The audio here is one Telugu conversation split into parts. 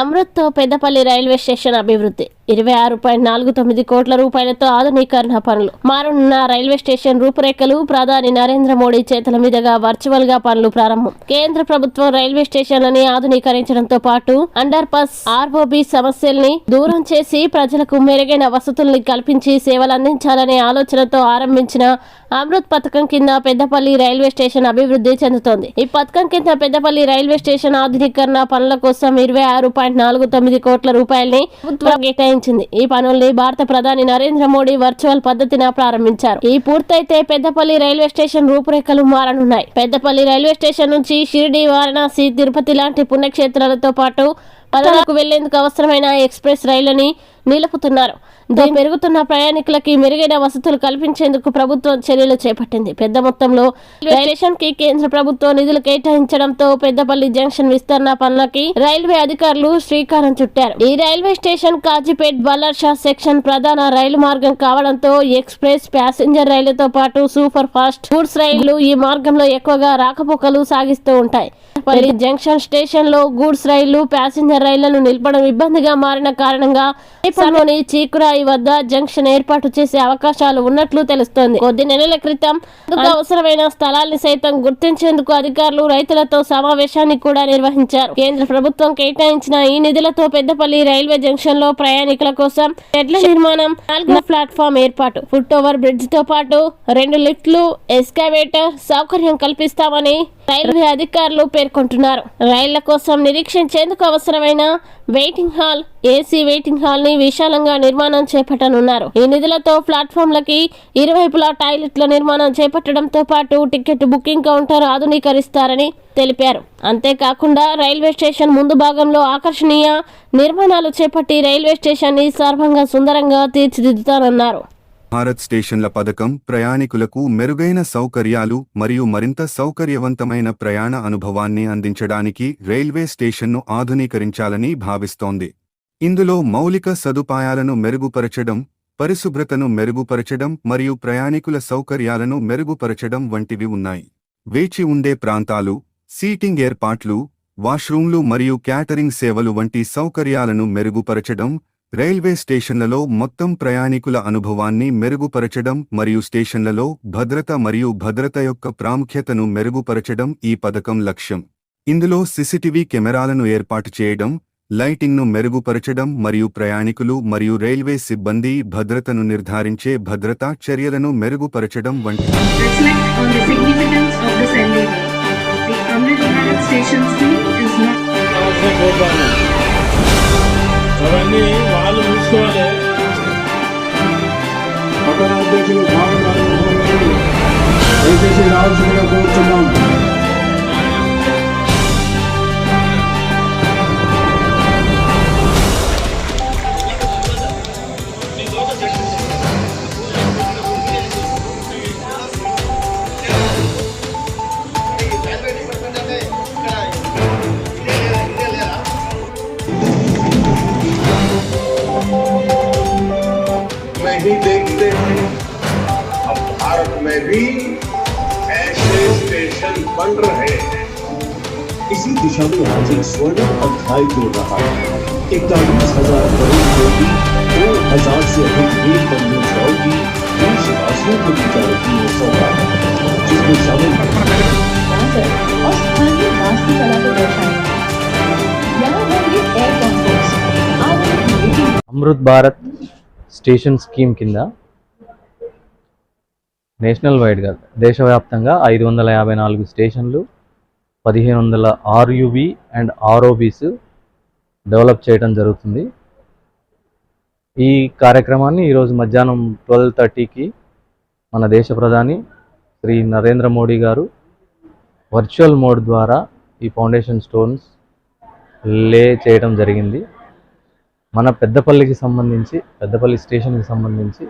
అమృత్తో పెద్దపల్లి రైల్వే స్టేషన్ అభివృద్ధి. ఇరవై ఆరు పాయింట్ నాలుగు తొమ్మిది కోట్ల రూపాయలతో ఆధునీకరణ పనులు. మారనున్న రైల్వే స్టేషన్ రూపురేఖలు ప్రధాని నరేంద్ర మోడీ చేతుల మీదుగా వర్చువల్గా పనులు ప్రారంభం. కేంద్ర ప్రభుత్వం రైల్వే స్టేషన్లని ఆధునీకరించడంతో పాటు అండర్ పాస్ ఆర్ఓబి సమస్యల్ని దూరం చేసి ప్రజలకు మెరుగైన వసతుల్ని కల్పించి సేవలు అందించాలనే ఆలోచనతో ఆరంభించిన అమృత్ పథకం కింద పెద్దపల్లి రైల్వే స్టేషన్ అభివృద్ధి చెందుతోంది. ఈ పథకం కింద పెద్దపల్లి రైల్వే స్టేషన్ ఆధునీకరణ పనుల కోసం ఇరవై ఆరు పాయింట్ నాలుగు తొమ్మిది కోట్ల రూపాయలని ప్రభుత్వం కేటాయించింది. ఈ పనుల్ని భారత ప్రధాని నరేంద్ర మోడీ వర్చువల్ పద్ధతిన ప్రారంభించారు. ఈ పూర్తయితే పెద్దపల్లి రైల్వే స్టేషన్ రూపురేఖలు మారనున్నాయి. పెద్దపల్లి రైల్వే స్టేషన్ నుంచి షిరిడి వారణాసి తిరుపతి లాంటి పుణ్యక్షేత్రాలతో పాటు పదలకు వెళ్ళేందుకు అవసరమైన ఎక్స్ప్రెస్ రైళ్ళని నిలుపుతున్నారు. దీని పెరుగుతున్న ప్రయాణికులకి మెరుగైన వసతులు కల్పించేందుకు ప్రభుత్వం చర్యలు చేపట్టింది. పెద్ద మొత్తంలో స్టేషన్కి కేంద్ర ప్రభుత్వం నిధులు కేటాయించడంతో పెద్దపల్లి జంక్షన్ విస్తరణ పనులకి రైల్వే అధికారులు శ్రీకారం చుట్టారు. ఈ railway station Kazipet Ballarshah section ప్రధాన రైలు మార్గం కావడంతో ఎక్స్ప్రెస్ ప్యాసింజర్ రైళ్ళతో పాటు సూపర్ ఫాస్ట్ గూడ్స్ రైళ్ళు ఈ మార్గంలో ఎక్కువగా రాకపోకలు సాగిస్తూ ఉంటాయి. పల్లి జంక్షన్ స్టేషన్లో గూడ్స్ రైళ్ళు ప్యాసింజర్ రైళ్ళను నిలపడం ఇబ్బందిగా మారిన కారణంగా సమీపంలోని చీకురాయి వద్ద జంక్షన్ ఏర్పాటు చేసే అవకాశాలు ఉన్నట్లు తెలుస్తోంది. కొద్ది నెలల క్రితం అవసరమైన స్థలాల్ని సైతం గుర్తించేందుకు అధికారులు రైతులతో సమావేశాన్ని కూడా నిర్వహించారు. కేంద్ర ప్రభుత్వం కేటాయించిన ఈ నిధులతో పెద్దపల్లి రైల్వే జంక్షన్లో ప్రయాణికుల కోసం షెడ్ల నిర్మాణం నాలుగో ప్లాట్ఫామ్ ఏర్పాటు ఫుట్ ఓవర్ బ్రిడ్జ్తో పాటు రెండు లిఫ్ట్లు ఎస్కావేటర్ సౌకర్యం కల్పిస్తామని రైల్వే అధికారులు పేర్కొంటున్నారు. రైళ్ళ కోసం నిరీక్షించేందుకు అవసరమైన వెయిటింగ్ హాల్ ఏసీ వెయిటింగ్ హాల్ని విశాలంగా నిర్మాణం చేపట్టనున్నారు. ఈ నిధులతో ప్లాట్ఫామ్లకి ఇరువైపులా టాయిలెట్ల నిర్మాణం చేపట్టడంతో పాటు టికెట్ బుకింగ్ కౌంటర్ ఆధునీకరిస్తారని తెలిపారు. అంతేకాకుండా రైల్వే స్టేషన్ ముందు భాగంలో ఆకర్షణీయ నిర్మాణాలు చేపట్టి రైల్వే స్టేషన్ని సర్వంగా సుందరంగా తీర్చిదిద్దుతానన్నారు. భారత్ స్టేషన్ల పథకం ప్రయాణికులకు మెరుగైన సౌకర్యాలు మరియు మరింత సౌకర్యవంతమైన ప్రయాణ అనుభవాన్ని అందించడానికి రైల్వే స్టేషన్ను ఆధునీకరించాలని భావిస్తోంది. ఇందులో మౌలిక సదుపాయాలను మెరుగుపరచడం పరిశుభ్రతను మెరుగుపరచడం మరియు ప్రయాణికుల సౌకర్యాలను మెరుగుపరచడం వంటివి ఉన్నాయి. వేచి ఉండే ప్రాంతాలు సీటింగ్ ఏర్పాట్లు వాష్రూమ్లు మరియు క్యాటరింగ్ సేవలు వంటి సౌకర్యాలను మెరుగుపరచడం రైల్వే స్టేషన్లలో మొత్తం ప్రయాణికుల అనుభవాన్ని మెరుగుపరచడం మరియు స్టేషన్లలో భద్రత మరియు భద్రత యొక్క ప్రాముఖ్యతను మెరుగుపరచడం ఈ పథకం లక్ష్యం. ఇందులో సీసీటీవీ కెమెరాలను ఏర్పాటు చేయడం లైటింగ్ను మెరుగుపరచడం మరియు ప్రయాణికులు మరియు రైల్వే సిబ్బంది భద్రతను నిర్ధారించే భద్రతా చర్యలను మెరుగుపరచడం వంటి reflect అవన్నీ వాళ్ళు చూసుకోవాలి. పట్టణ అధ్యక్షులు భావం में ही देखते हैं। अब भारत में भी ऐसे स्टेशन बन रहे हैं। इसी दिशा में आज एक स्वर्ण अध्याय जुड़ रहा है। इकतालीस हज़ार करोड़ रुपए दो हज़ार से अधिक रेल परियोजनाओं की देशवासियों को दी जा रही है। सौगात जिसमें शामिल है। बनाकर और स्थानीय वास्तुकला को दर्शाएँगे यहाँ होंगे స్టేషన్ స్కీమ్ కింద నేషనల్ వైడ్గా దేశవ్యాప్తంగా ఐదు వందల యాభై నాలుగు స్టేషన్లు పదిహేను వందల ఆర్యుబి అండ్ ఆర్ఓబీస్ డెవలప్ చేయడం జరుగుతుంది. ఈ కార్యక్రమాన్ని ఈరోజు మధ్యాహ్నం ట్వెల్వ్ థర్టీకి మన దేశ ప్రధాని శ్రీ నరేంద్ర మోడీ గారు వర్చువల్ మోడ్ ద్వారా ఈ ఫౌండేషన్ స్టోన్స్ లే చేయడం జరిగింది. మన పెద్దపల్లికి సంబంధించి పెద్దపల్లి స్టేషన్కి సంబంధించి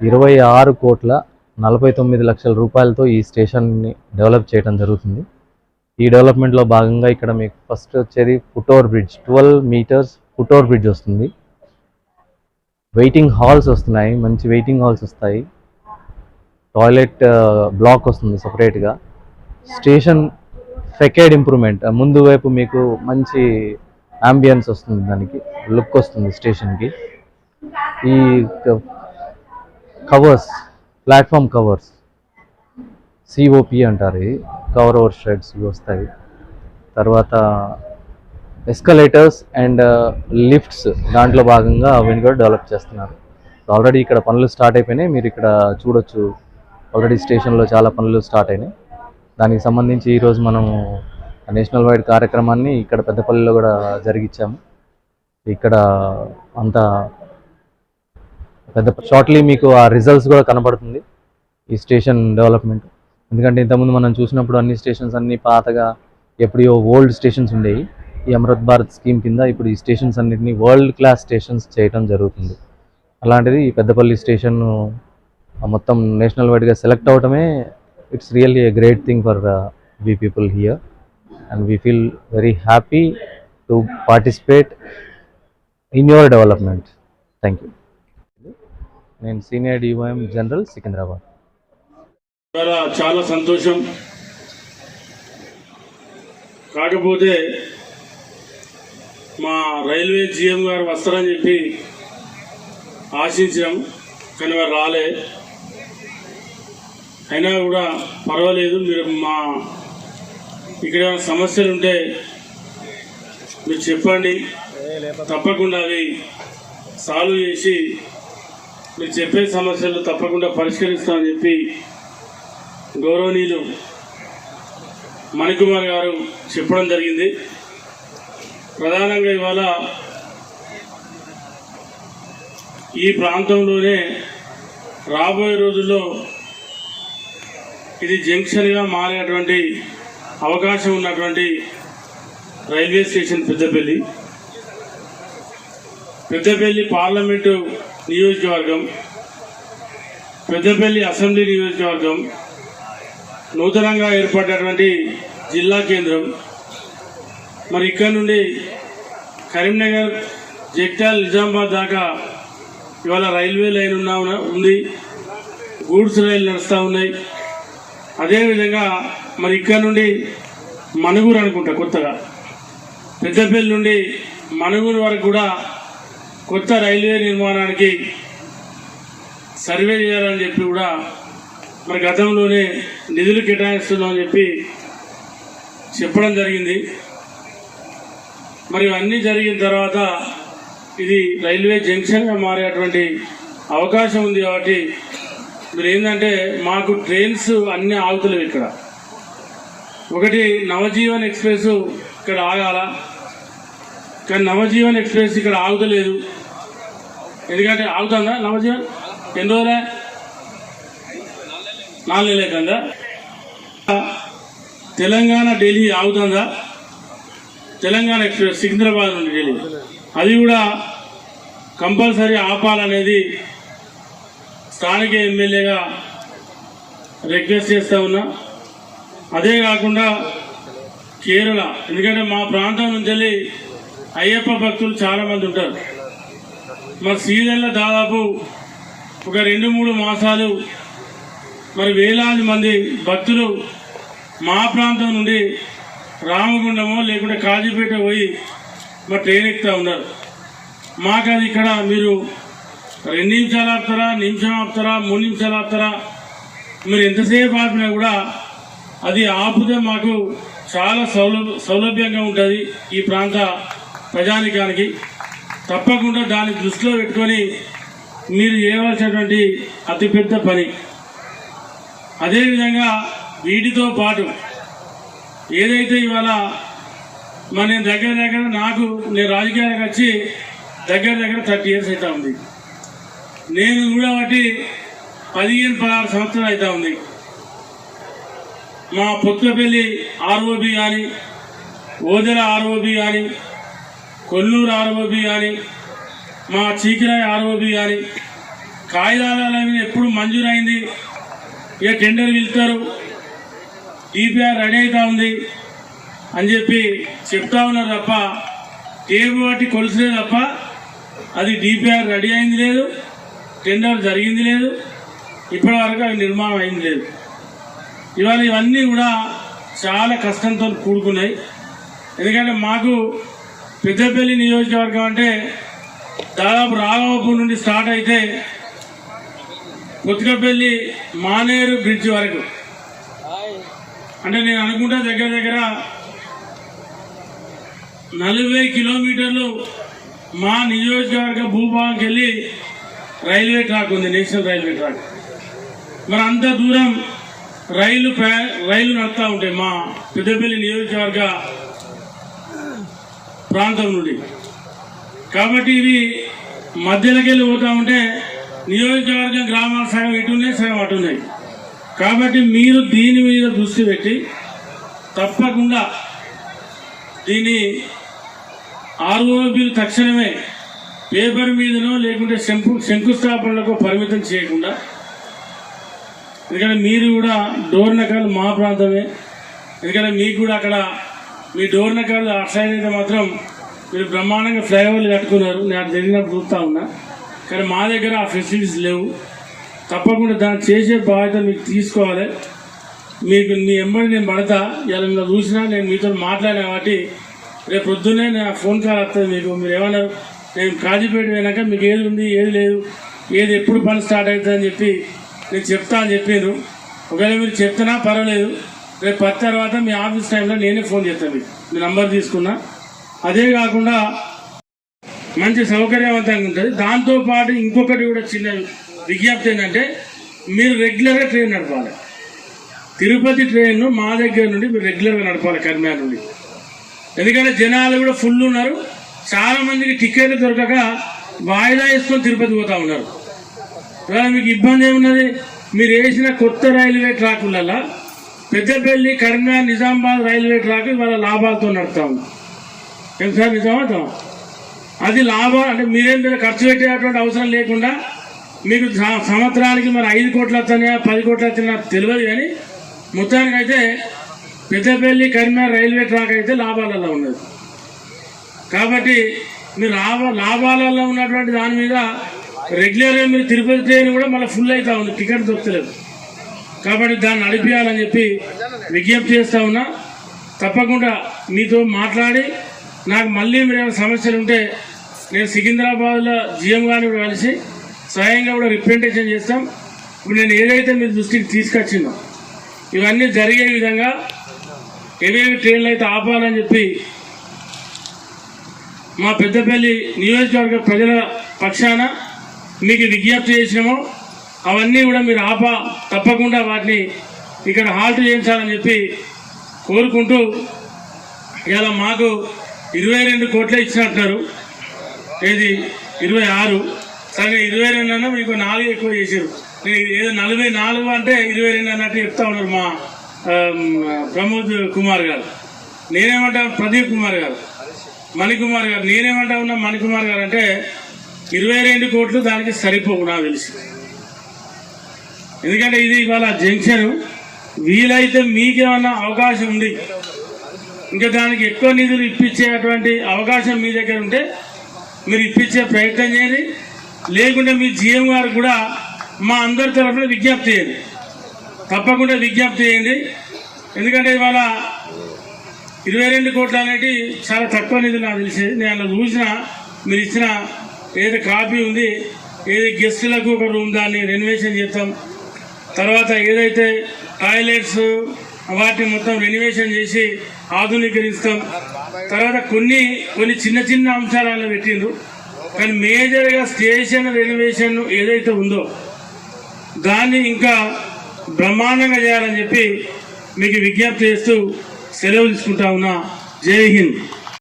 ఇరవై ఆరు కోట్ల నలభై తొమ్మిది లక్షల రూపాయలతో ఈ స్టేషన్ని డెవలప్ చేయడం జరుగుతుంది. ఈ డెవలప్మెంట్లో భాగంగా ఇక్కడ మీకు ఫస్ట్ వచ్చేది foot over bridge. Twelve meters foot over bridge వస్తుంది. వెయిటింగ్ హాల్స్ వస్తున్నాయి. మంచి వెయిటింగ్ హాల్స్ వస్తాయి. టాయిలెట్ బ్లాక్ వస్తుంది సపరేట్గా. Station facade improvement. ముందు వైపు మీకు మంచి అంబియన్స్ వస్తుంది దానికి లుక్ వస్తుంది స్టేషన్కి ఈ కవర్స్ ప్లాట్ఫామ్ కవర్స్ సిఓపి అంటారు ఇది. కవర్ ఓవర్ షెడ్స్ వస్తాయి. తర్వాత ఎస్కలేటర్స్ అండ్ లిఫ్ట్స్ దాంట్లో భాగంగా అవన్నీ కూడా డెవలప్ చేస్తున్నారు. ఆల్రెడీ ఇక్కడ పనులు స్టార్ట్ అయిపోయినాయి. మీరు ఇక్కడ చూడొచ్చు. ఆల్రెడీ స్టేషన్లో చాలా పనులు స్టార్ట్ అయినాయి. దానికి సంబంధించి ఈరోజు మనము నేషనల్ వైడ్ కార్యక్రమాన్ని ఇక్కడ పెద్దపల్లిలో కూడా జరిగించాము. ఇక్కడ అంత పెద్ద షార్ట్లీ మీకు ఆ రిజల్ట్స్ కూడా కనబడుతుంది ఈ స్టేషన్ డెవలప్మెంట్. ఎందుకంటే ఇంతకుముందు మనం చూసినప్పుడు అన్ని స్టేషన్స్ అన్ని పాతగా ఎప్పుడో ఓల్డ్ స్టేషన్స్ ఉండేవి. ఈ అమృత్ భారత్ స్కీమ్ కింద ఇప్పుడు ఈ స్టేషన్స్ అన్నిటిని వరల్డ్ క్లాస్ స్టేషన్స్ చేయడం జరుగుతుంది. అలాంటిది ఈ పెద్దపల్లి స్టేషన్ మొత్తం నేషనల్ వైడ్గా select అవడమే it's really a great thing for we people here and we feel very happy to participate in your development thank you నేను సీనియర్ డిఓఎం జనరల్ సికింద్రాబాద్ చాలా సంతోషం. కాకపోతే మా రైల్వే జీఎం గారు వస్తారని చెప్పి ఆశించాం కానీ వారు రాలే. అయినా కూడా పర్వాలేదు మీరు మా ఇక్కడ సమస్యలు ఉంటే మీరు చెప్పండి. తప్పకుండా అవి సాల్వ్ చేసి మీరు చెప్పే సమస్యలు తప్పకుండా పరిష్కరిస్తామని చెప్పి గౌరవనీయులు మణికుమార్ గారు చెప్పడం జరిగింది. ప్రధానంగా ఇవాళ ఈ ప్రాంతంలోనే రాబోయే రోజుల్లో ఇది జంక్షన్గా మారేటువంటి అవకాశం ఉన్నటువంటి railway station Peddapalli. Peddapalli parliament నియోజకవర్గం పెద్దపల్లి అసెంబ్లీ నియోజకవర్గం నూతనంగా ఏర్పడినటువంటి జిల్లా కేంద్రం. మరి ఇక్కడ నుండి కరీంనగర్ జగిత్యాల నిజామాబాద్ దాకా ఇవాళ రైల్వే లైన్ ఉన్నా ఉంది. గూడ్స్ రైలు నడుస్తూ ఉన్నాయి. అదేవిధంగా మరి ఇక్కడ నుండి మనుగురు అనుకుంటా కొత్తగా. పెద్దపల్లి నుండి మనుగురు వరకు కూడా కొత్త రైల్వే నిర్మాణానికి సర్వే చేయాలని చెప్పి కూడా మరి గతంలోనే నిధులు కేటాయిస్తున్నామని చెప్పి చెప్పడం జరిగింది. మరి అన్నీ జరిగిన తర్వాత ఇది రైల్వే జంక్షన్గా మారేటువంటి అవకాశం ఉంది కాబట్టి మీరు ఏంటంటే మాకు ట్రైన్స్ అన్నీ ఆగుతలేవు ఇక్కడ. ఒకటి నవజీవన్ ఎక్స్ప్రెస్ ఇక్కడ ఆగాల. కానీ నవజీవన్ ఎక్స్ప్రెస్ ఇక్కడ ఆగుతలేదు. ఎందుకంటే ఆగుతుందా నవజీవన్? ఎన్ని రోజులే? నాలుగు నెలలు తెలంగాణ ఢిల్లీ ఆగుతుందా? తెలంగాణ ఎక్స్ప్రెస్ సికింద్రాబాద్ నుండి ఢిల్లీ. అది కూడా కంపల్సరీ ఆపాలనేది స్థానిక ఎమ్మెల్యేగా రిక్వెస్ట్ చేస్తా ఉన్నా. అదే కాకుండా కేరళ ఎందుకంటే మా ప్రాంతం నుంచి వెళ్ళి అయ్యప్ప భక్తులు చాలా మంది ఉంటారు. మరి సీజన్లో దాదాపు ఒక రెండు మూడు మాసాలు మరి వేలాది మంది భక్తులు మా ప్రాంతం నుండి రామగుండమో లేకుంటే కాజీపేట పోయి మరి ట్రైన్ ఎక్కుతూ ఉన్నారు. మాకు అది ఇక్కడ మీరు రెండు నిమిషాలు ఆపుతారా నిమిషం ఆపుతారా మూడు నిమిషాలు ఆపుతారా మీరు ఎంతసేపు ఆపినా కూడా అది ఆపితే మాకు చాలా సౌలభ్య సౌలభ్యంగా ఉంటుంది ఈ ప్రాంత ప్రజానికానికి. తప్పకుండా దాన్ని దృష్టిలో పెట్టుకొని మీరు చేయవలసినటువంటి అతిపెద్ద పని. అదేవిధంగా వీటితో పాటు ఏదైతే ఇవాళ మన నేను దగ్గర దగ్గర నాకు నేను రాజకీయాలకు వచ్చి దగ్గర దగ్గర థర్టీ ఇయర్స్ అవుతా ఉంది. నేను కూడా బట్టి పదిహేను పదహారు సంవత్సరాలు అవుతా ఉంది. మా పుత్తపల్లి ఆర్ఓబి కానీ ఓదెల ఆర్ఓబి కానీ కొల్లూరు ఆర్ఓబి కానీ మా చీకిరాయి ఆర్ఓబి కానీ కాగితాలు ఎప్పుడు మంజూరైంది? ఇక టెండర్ పిలుస్తారు. ఈపీఆర్ రెడీ అవుతా ఉంది అని చెప్పి చెప్తా ఉన్నారు తప్ప టేబు బట్టి కొలుసులే తప్ప అది డిపిఆర్ రెడీ అయింది లేదు టెండర్ జరిగింది లేదు ఇప్పటివరకు అవి నిర్మాణం అయింది లేదు. ఇవాళ ఇవన్నీ కూడా చాలా కష్టంతో కూడుకున్నాయి. ఎందుకంటే మాకు పెద్దపల్లి నియోజకవర్గం అంటే దాదాపు రాఘవపూర్ నుండి స్టార్ట్ అయితే కొత్తకపల్లి మానేరు బ్రిడ్జ్ వరకు. అంటే నేను అనుకుంటా దగ్గర దగ్గర నలభై కిలోమీటర్లు మా నియోజకవర్గ భూభాగంకి వెళ్ళి రైల్వే ట్రాక్ ఉంది నేషనల్ రైల్వే ట్రాక్. మరి అంత దూరం రైలు రైలు నడుస్తూ ఉంటాయి మా పెద్దపల్లి నియోజకవర్గ ప్రాంతం నుండి. కాబట్టి ఇవి మధ్యలోకి వెళ్ళి పోతూ ఉంటే నియోజకవర్గం గ్రామాల సగం ఇటు ఉన్నాయి సగం అటు ఉన్నాయి కాబట్టి మీరు దీని మీద దృష్టి పెట్టి తప్పకుండా దీన్ని ఆర్ఓబీలు తక్షణమే పేపర్ మీదనో లేకుంటే శంకు శంకుస్థాపనలకు పరిమితం చేయకుండా ఎందుకంటే మీరు కూడా డోర్ నకాలు మా ప్రాంతమే. ఎందుకంటే మీకు కూడా అక్కడ మీ డోర్నకల్ అటు సైడ్ అయితే మాత్రం మీరు బ్రహ్మాండంగా ఫ్లైఓవర్లు కట్టుకున్నారు. నేను జరిగినప్పుడు చూస్తా ఉన్నా. కానీ మా దగ్గర ఆ ఫెసిలిటీస్ లేవు. తప్పకుండా దాన్ని చేసే బాధ్యత మీకు తీసుకోవాలి. మీకు మీ ఎంబడి నేను పడతా. ఇలా చూసినా నేను మీతో మాట్లాడినా కాబట్టి రేపు పొద్దున్నే నా ఫోన్ కాల్ వస్తుంది మీకు. మీరు ఏమన్నారు? నేను కాజీపేట పోయినాక మీకు ఏది ఉంది ఏది లేదు ఏది ఎప్పుడు పని స్టార్ట్ అవుతుంది అని చెప్పి నేను చెప్తా అని చెప్పారు ఒకవేళ మీరు చెప్తున్నా పర్వాలేదు. రేపు పది తర్వాత మీ ఆఫీస్ టైంలో నేనే ఫోన్ చేస్తాను మీకు. మీ నంబర్ తీసుకున్నా. అదే కాకుండా మంచి సౌకర్యవంతంగా ఉంటుంది. దాంతో పాటు ఇంకొకటి కూడా చిన్న విజ్ఞప్తి ఏంటంటే మీరు రెగ్యులర్గా ట్రైన్ నడపాలి. తిరుపతి ట్రైన్ మా దగ్గర నుండి మీరు రెగ్యులర్గా నడపాలి కర్మాల నుండి. ఎందుకంటే జనాలు కూడా ఫుల్ ఉన్నారు. చాలామందికి టికెట్లు దొరకక వాయిదా వేసుకొని తిరుపతి పోతా ఉన్నారు. ఇవాళ మీకు ఇబ్బంది ఏమున్నది? మీరు వేసిన కొత్త రైల్వే ట్రాకులలో పెద్దపల్లి కరీంనగర్ నిజామాబాద్ రైల్వే ట్రాక్ ఇవాళ లాభాలతో నడుతా ఉంది. ఏం సార్ అది లాభం అంటే మీరేం ఖర్చు పెట్టేటువంటి అవసరం లేకుండా మీకు స- సంవత్సరానికి మరి ఐదు కోట్లు వస్తున్నాయా పది కోట్లు వస్తున్నాయా తెలియదు కానీ మొత్తానికైతే పెద్దపల్లి కరీంనగర్ రైల్వే ట్రాక్ అయితే లాభాలలో ఉన్నది. కాబట్టి మీరు లాభ లాభాలలో ఉన్నటువంటి దాని మీద రెగ్యులర్గా మీరు తిరుపతి ట్రైన్ కూడా మళ్ళీ ఫుల్ అవుతా ఉంది. టికెట్ దొరకలేదు. కాబట్టి దాన్ని నడిపించాలని చెప్పి విజ్ఞప్తి చేస్తా ఉన్నా. తప్పకుండా మీతో మాట్లాడి నాకు మళ్ళీ మీరు ఏమైనా సమస్యలు ఉంటే నేను సికింద్రాబాద్లో జిఎం గారిని కూడా కలిసి స్వయంగా కూడా రిప్రజెంటేషన్ చేస్తాం. ఇప్పుడు నేను ఏదైతే మీ దృష్టికి తీసుకొచ్చిందో ఇవన్నీ జరిగే విధంగా ఏవేవి ట్రైన్లు అయితే ఆపాలని చెప్పి మా పెద్దపల్లి నియోజకవర్గ ప్రజల పక్షాన మీకు విజ్ఞప్తి చేసినాము. అవన్నీ కూడా మీరు ఆప తప్పకుండా వాటిని ఇక్కడ హాల్ట్ చేయించాలని చెప్పి కోరుకుంటూ ఇలా మాకు ఇరవై రెండు కోట్లే ఇచ్చినట్టున్నారు. ఏది? ఇరవై ఆరు. సరే ఇరవై రెండు అన్నా మీకు నాలుగు ఎక్కువ చేశారు. ఏదో నలభై నాలుగు అంటే ఇరవై రెండు అన్నట్టు చెప్తా ఉన్నారు మా ప్రమోద్ కుమార్ గారు. నేనేమంటా? ప్రదీప్ కుమార్ గారు. మణికుమార్ గారు. నేనేమంటా ఉన్నా? మణికుమార్ గారు అంటే ఇరవై రెండు కోట్లు దానికి సరిపోవు నాకు తెలిసి. ఎందుకంటే ఇది ఇవాళ జంక్షన్. వీలైతే మీకేమన్నా అవకాశం ఉంది. ఇంకా దానికి ఎక్కువ నిధులు ఇప్పించేటువంటి అవకాశం మీ దగ్గర ఉంటే మీరు ఇప్పించే ప్రయత్నం చేయండి. లేకుంటే మీ జీఎం గారు కూడా మా అందరి తరఫున విజ్ఞప్తి చేయండి. తప్పకుండా విజ్ఞప్తి చేయండి. ఎందుకంటే ఇవాళ ఇరవై రెండు కోట్లు అనేది చాలా తక్కువ నిధులు నాకు తెలిసి. నేను అలా చూసిన మీరు ఇచ్చిన ఏది కాపీ ఉంది ఏది గెస్టులకు ఒక రూమ్ దాన్ని రెనోవేషన్ చేస్తాం. తర్వాత ఏదైతే టాయిలెట్స్ వాటిని మొత్తం రెనోవేషన్ చేసి ఆధునీకరిస్తాం. తర్వాత కొన్ని కొన్ని చిన్న చిన్న అంశాలను పెట్టిండ్రు. కానీ మేజర్గా స్టేషన్ రెనోవేషన్ ఏదైతే ఉందో దాన్ని ఇంకా బ్రహ్మాండంగా చేయాలని చెప్పి మీకు విజ్ఞప్తి చేస్తూ సెలవు తీసుకుంటా ఉన్నా. జై హింద్.